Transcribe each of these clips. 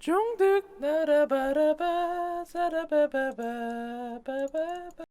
중득 나라바라바 사라바바바바바바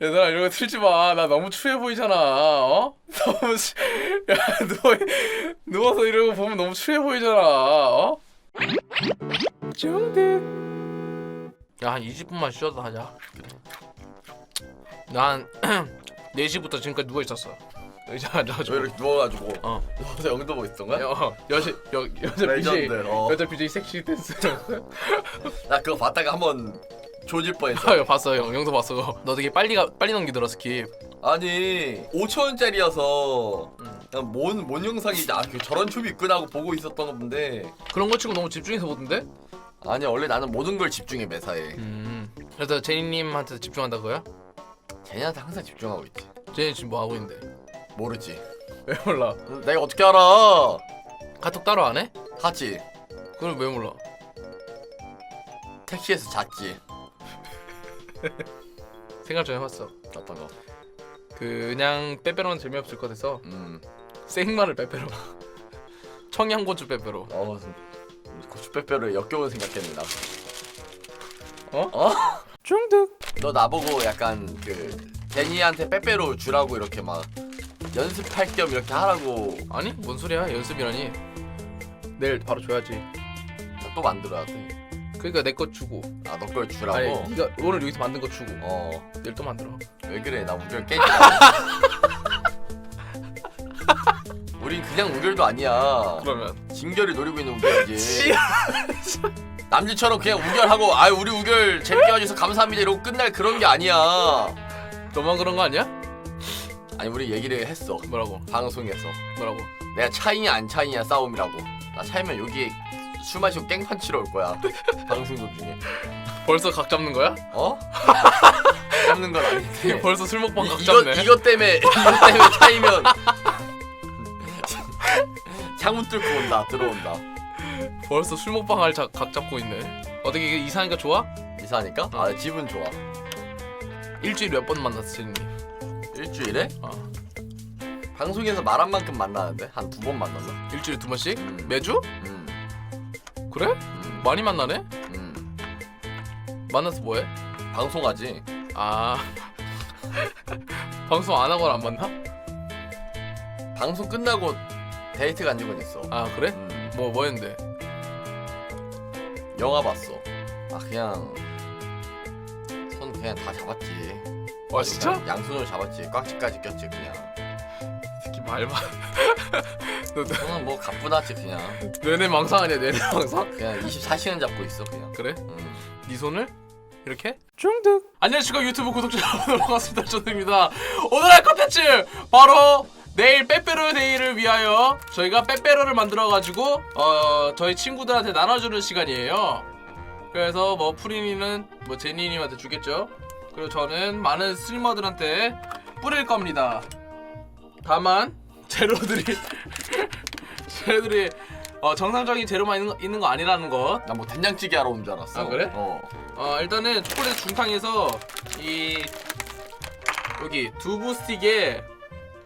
얘들아 이런 거 틀지 마. 나 너무 추해 보이잖아. 어? 너무 수... 야 누워 누워서 거 보면 너무 추해 보이잖아. 어? 중득. 야 한 20분만 쉬어도 하자. 난 4시부터 지금까지 누워 있었어. 의자 저 앉아가지고. 이렇게 누워가지고 어. 누워서 영도 보고 있던 거야? 여 여시 여 여자 BJ 레전드. 어. 여자 BJ 섹시 댄스. 나 그거 봤다가 한번 조질 뻔했어. 아, 봤어 형. 형도 봤어. 너 되게 빨리 가 빨리 넘기더라 스킵. 아니 5천 원짜리여서 음. 그냥 뭔, 뭔 영상이지? 아, 그 저런 춤이 있구나 하고 보고 있었던 건데 그런 거 치고 너무 집중해서 보던데? 아니 원래 나는 모든 걸 집중해 매사에 음. 그래서 제니님한테 집중한다고요? 쟤네한테 항상 집중하고 있지 제니 지금 뭐 하고 있는데? 모르지 왜 몰라? 내가 어떻게 알아 카톡 따로 안 해? 하지 그럼 왜 몰라? 택시에서 잤지 생각 좀 해봤어. 어떤 거 그냥 빼빼로는 재미없을 것 같아서 음. 생마늘 빼빼로, 청양고추 빼빼로. 어, 고추 빼빼로 역겨운 생각했네 나. 어? 어? 중득. 너 나보고 약간 그 데니한테 빼빼로 주라고 이렇게 막 연습할 겸 이렇게 하라고 아니 뭔 소리야? 연습이라니. 내일 바로 줘야지. 또 만들어야 돼. 그러니까 내 거 주고. 아 너 걸 주라고? 아니 네가 오늘 여기서 만든 거 주고. 어. 내일 또 만들어. 왜 그래? 나 우결 깨지. 우린 그냥 우결도 아니야. 그러면. 진결을 노리고 있는 우결이지. 남들처럼 그냥 우결하고 아 우리 우결 재밌게 해줘서 감사합니다 이러고 끝날 그런 게 아니야. 너만 그런 거 아니야? 아니 우리 얘기를 했어 뭐라고? 방송에서 뭐라고? 내가 차이냐 안 차이냐 싸움이라고. 나 차이면 여기 술 마시고 깽판 치러 올 거야. 방송 도중에. 벌써 각 잡는 거야? 어? 잡는 건 아닌데. 벌써 술 먹방 각 이, 잡네. 이것 때문에 이것 때문에 차이면 창문 뚫고 온다 들어온다 벌써 술 먹방 할각 잡고 있네. 어떻게 이게 이사니까 좋아? 이사니까 어. 아 기분 좋아 일주일에 몇 번 만났어 제니? 일주일에 어. 방송에서 말한 만큼 만나는데 한 두 번 만났나? 일주일에 두 번씩? 음. 매주? 음, 그래? 음, 많이 만나네? 음. 만나서 뭐해? 방송하지 아 방송 안 하거나 안 만나? 방송 끝나고 데이트 간 적은 있어 아 그래? 음, 뭐 뭐였는데? 영화 봤어 아 그냥 손 그냥 다 잡았지 와 진짜? 그냥 양손으로 잡았지 꽉지까지 꼈지 그냥 특히 말봐. 손은 뭐 가뿐하지 그냥 뇌내 망상 아니야 뇌내 망상? 그냥 24시간 잡고 있어 그냥 그래? 음. 네 손을 이렇게 중득. 안녕하십니까 유튜브 구독자 여러분 반갑습니다 조드입니다. 오늘 할 컨텐츠 바로 내일 빼빼로 데이를 위하여 저희가 빼빼로를 만들어 가지고 어 저희 친구들한테 나눠주는 시간이에요. 그래서 뭐 프리니는 뭐 제니님한테 주겠죠. 그리고 저는 많은 스트리머들한테 뿌릴 겁니다. 다만 재료들이 재료들이 어, 정상적인 재료만 있는, 거- 있는 거 아니라는 것 나 뭐 된장찌개 하러 온 줄 알았어. 아, 그래? 어. 어 일단은 초콜릿 중탕에서 이 여기 두부 스틱에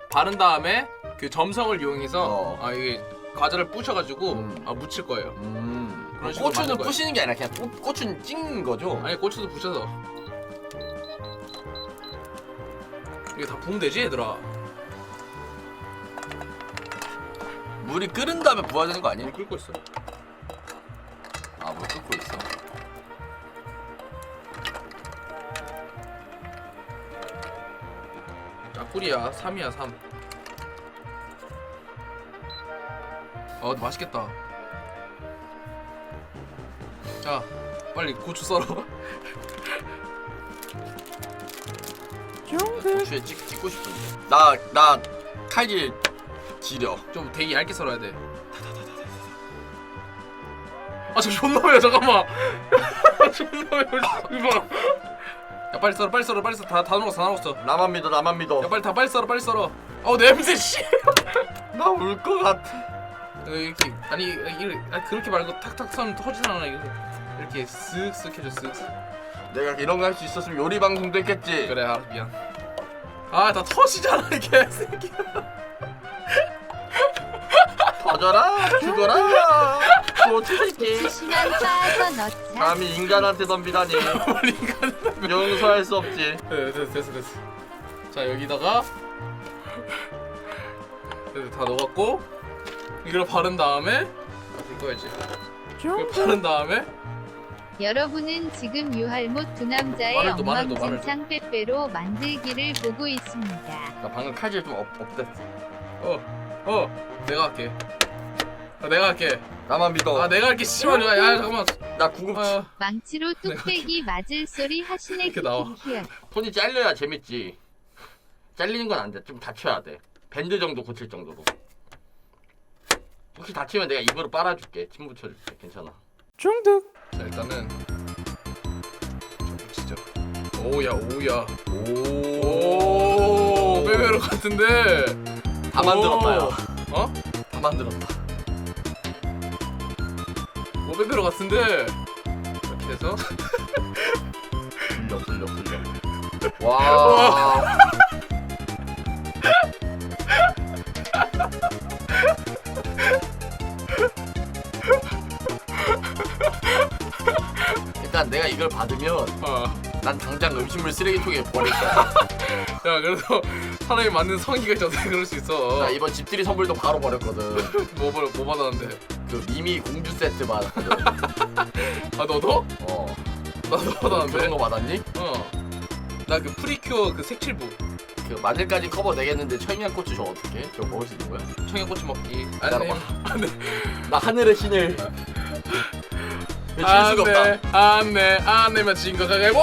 바른 다음에 그 점성을 이용해서 어. 아 이게 과자를 부셔가지고 음. 아 묻힐 거예요. 음. 그런 식으로 고추는 만든. 부시는 게 아니라 그냥 고, 고추는 찍는 거죠. 아니 고추도 부셔서 이게 다 부으면 되지 얘들아. 물이 끓은 다음에 부어야 되는 거 아니야? 물 끓고 있어. 아, 물 끓고 있어. 짝꿀이야 3이야 3. 어 맛있겠다. 자 빨리 고추 썰어. 고추에 찍, 찍고 싶은데. 나, 나 칼질 지려. 좀 되게 얇게 썰어야 돼. 아, 저 존나 매워, 잠깐만. 존나 매워, 씨발. 야, 빨리 썰어, 빨리 썰어, 빨리 썰어. 다, 다 넣었어, 다 넣었어. 나만 믿어, 나만 믿어. 야, 빨리 다 빨리 썰어, 빨리 썰어. 어, 냄새, 씨. 나 울 것 같아. 이렇게 아니 이렇게 그렇게 말고 탁탁 선 터지진 않아 이거 이렇게 쓱쓱 해줘 쓱쓱 내가 이런 거 할 수 있었으면 요리 방송도 했겠지. 그래 알아 미안 아 다 터지잖아 이 개새끼 터져라, 죽어라. 시간 쌓아서 넣자. 감히 인간한테 덤비다니. 용서할 수 없지. 네, 됐어 됐어 됐어 자 여기다가 네, 다 넣었고 이걸 바른 다음에 이거야지 이걸 바른 다음에 여러분은 지금 유할못 두 남자의 말을 또, 말을 또, 또. 빼빼로 만들기를 보고 있습니다. 나 방금 칼질 좀 업, 업됐어. 어어 내가 할게 아, 내가 할게 나만 믿어. 아 내가 할게 씨발 야, 야 잠깐만 나 구급 아, 망치로 뚝배기 맞을 소리 하시네 이렇게 나와. 손이 잘려야 재밌지. 잘리는 건 안 돼. 좀 다쳐야 돼. 밴드 정도 고칠 정도로. 혹시 다치면 내가 입으로 빨아줄게. 침 붙여줄게. 괜찮아. 중득 자 일단은 좀 붙이죠 오야 오야 오 빼빼로 같은데 다 만들었다요. 오. 어? 다 만들었다. 오 빼빼로 같은데 이렇게 해서 불려 불려 불려. 와. 일단 내가 이걸 받으면 어. 난 당장 음식물 쓰레기통에 버릴 거야. 야 그래도 사람이 맞는 성의가 있어서 그럴 수 있어 나 이번 집들이 선물도 바로 버렸거든. 뭐, 받- 뭐 받았는데 그 미미 공주 세트 받았거든. 아 너도? 어. 나도 그런 받았는데 거 받았니? 어 나 그 프리큐어 그 색칠부 그 마늘까지 커버 내겠는데 청양고추 저 어떻게? 저 먹을 수 있는 거야? 청양고추 먹기 기다려봐. 안돼 나 하늘의 신을 질 수가 없다. 안돼 안돼 안 내면 진거 가위바위보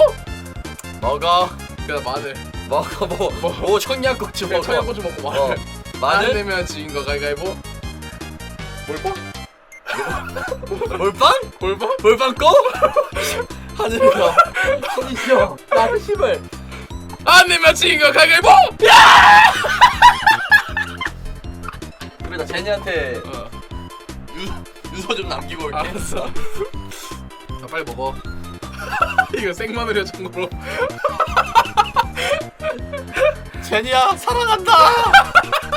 먹어, 그다 마늘 먹어, 뭐, 뭐 청양고추 그냥 먹어. 청양고추 먹고 마늘 어. 안 마늘, 내면 진거 가위바위보 볼빵? 몰빵? 볼빵? 몰빵 꺼? 하늘에서 손이. 나의 힘을. 안 내면 진거 가위바위보 그래 나 제니한테 어 유, 유서 좀 남기고 올게. 알았어 자 빨리 먹어 이거 생마늘이야 참고로 제니야 사랑한다.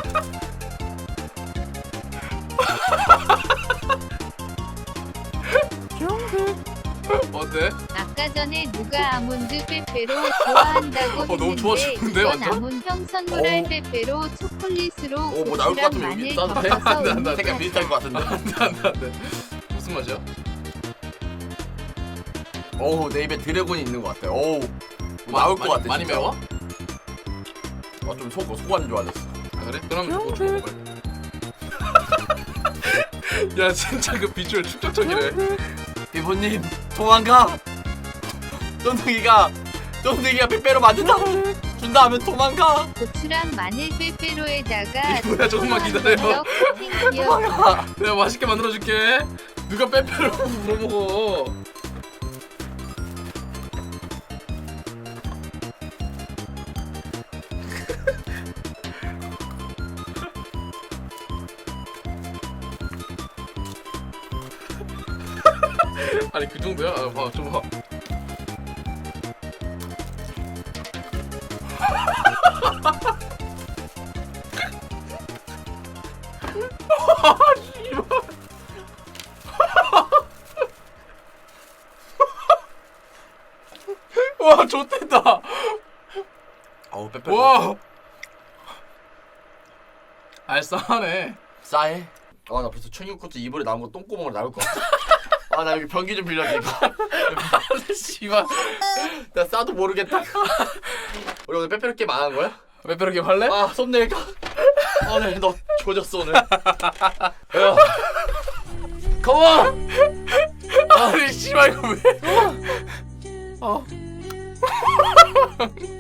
어때? 아까 전에 누가 아몬드 빼빼로 좋아한다고 어, 너무 좋아지는데, 이건 완전? 아몬드 형 선물할 어. 빼빼로 초콜릿으로 오, 뭐 나올 것 고추랑 같으면 여기 싸도 돼? 안 돼, 안 돼, 안 돼. 색깔. 비슷할 것 같은데. 안돼 안돼 안돼 무슨 맛이야? 어우 내 입에 드래곤이 있는 것 같아. 어우 뭐 나올 것 많이- 같아. 많이 진짜. 매워? 어좀 속, 속안 좋아졌어. 아 그래? 그럼 고추 먹어볼래 야 진짜 그 비주얼 충격적이네 비보님 도망가. 쫀득이가 쫀득이가 빼빼로 만든다. 준다 하면 도망가. 고추랑 마늘 빼빼로에다가 이거야, 조금만 기다려. 도망가. 내가 맛있게 만들어줄게 누가 빼빼로 물어먹어 아니 그 정도야? 아, 봐, 좀 봐. 와, 좋댔다. 어우 빼빼로. 와. 알싸하네. 싸해. 아 나 벌써 청양고추 입으로 나온 거 똥구멍으로 나올 것 같아. 아 나 여기 변기 좀 빌려줘 이거. 씨발. 나 싸도 모르겠다. 우리 오늘 빼빼로 게임 안 한 거야? 빼빼로 게임 할래? 아 썸네일까? 오늘 너 조졌어 오늘. 컴온. 아니 씨발 이거 왜? 어.